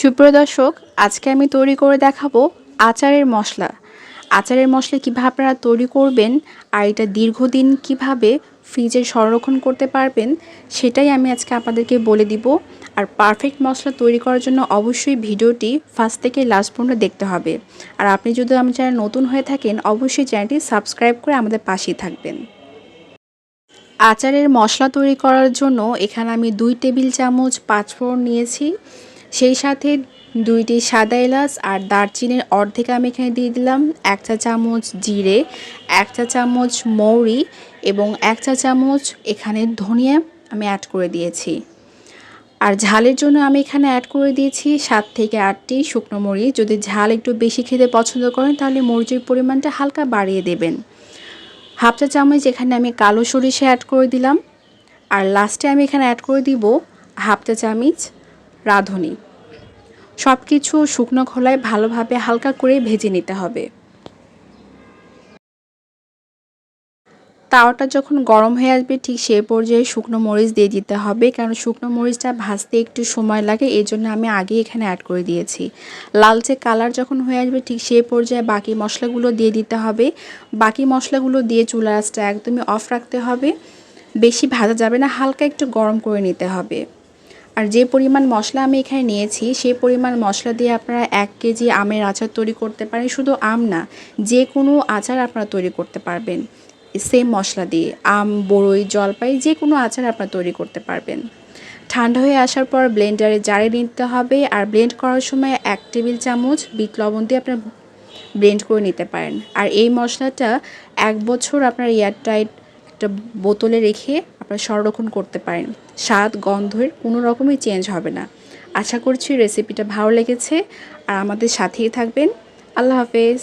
সুপ্রিয় দর্শক, আজকে আমি তৈরি করে দেখাবো আচারের মশলা। আচারের মশলা কীভাবে আপনারা তৈরি করবেন আর এটা দীর্ঘদিন কীভাবে ফ্রিজে সংরক্ষণ করতে পারবেন, সেটাই আমি আজকে আপনাদেরকে বলে দিব। আর পারফেক্ট মশলা তৈরি করার জন্য অবশ্যই ভিডিওটি ফার্স্ট থেকে লাস্ট পর্যন্ত দেখতে হবে। আর আপনি যদি আমার চ্যানেল নতুন হয়ে থাকেন, অবশ্যই চ্যানেলটি সাবস্ক্রাইব করে আমাদের পাশেই থাকবেন। আচারের মশলা তৈরি করার জন্য এখানে আমি দুই টেবিল চামচ পাঁচফোড়ন নিয়েছি। সেই সাথে দুইটি সাদা এলাচ আর দারচিনির অর্ধেক আমি এখানে দিয়ে দিলাম, এক চা চামচ জিরে, এক চা চামচ মৌরি এবং এক চা চামচ এখানে ধনিয়া আমি অ্যাড করে দিয়েছি। আর ঝালের জন্য আমি এখানে অ্যাড করে দিয়েছি সাত থেকে আটটি শুকনো মরিচ। যদি ঝাল একটু বেশি খেতে পছন্দ করেন, তাহলে মরিচের পরিমাণটা হালকা বাড়িয়ে দেবেন। হাফ চা চামচ এখানে আমি কালো সরিষা অ্যাড করে দিলাম। আর লাস্টে আমি এখানে অ্যাড করে দিব হাফ চা চামচ রাঁধুনি। সব কিছু শুকনো খোলায় ভালোভাবে হালকা করে ভেজে নিতে হবে। তাওয়াটা যখন গরম হয়ে আসবে, ঠিক সেই পর্যায়ে শুকনো মরিচ দিয়ে দিতে হবে, কারণ শুকনো মরিচটা ভাজতে একটু সময় লাগে, এই জন্য আমি আগে এখানে অ্যাড করে দিয়েছি। লালচে কালার যখন হয়ে আসবে, ঠিক সেই পর্যায়ে বাকি মশলাগুলো দিয়ে দিতে হবে। বাকি মশলাগুলো দিয়ে চুলা আঁচটা একদমই অফ রাখতে হবে। বেশি ভাজা যাবে না, হালকা একটু গরম করে নিতে হবে। আর যে পরিমাণ মশলা আমি এখানে নিয়েছি, সেই পরিমাণ মশলা দিয়ে আপনারা এক কেজি আমের আচার তৈরি করতে পারেন। শুধু আম না, যে কোনো আচার আপনারা তৈরি করতে পারবেন। সেম মশলা দিয়ে, আম, বড়ই, জলপাই, যে কোনো আচার আপনারা তৈরি করতে পারবেন। ঠান্ডা হয়ে আসার পর ব্লেন্ডারে জারে নিতে হবে আর ব্লেন্ড করার সময় এক টেবিল চামচ বিট লবণ দিয়ে আপনার ব্লেন্ড করে নিতে পারেন। আর এই মশলাটা এক বছর আপনার এয়ারটাইট একটা বোতলে রেখে আপনারা সংরক্ষণ করতে পারেন। স্বাদ, গন্ধের কোনো রকমই চেঞ্জ হবে না। আশা করছি রেসিপিটা ভালো লেগেছে। আর আমাদের সাথেই থাকবেন। আল্লাহ হাফেজ।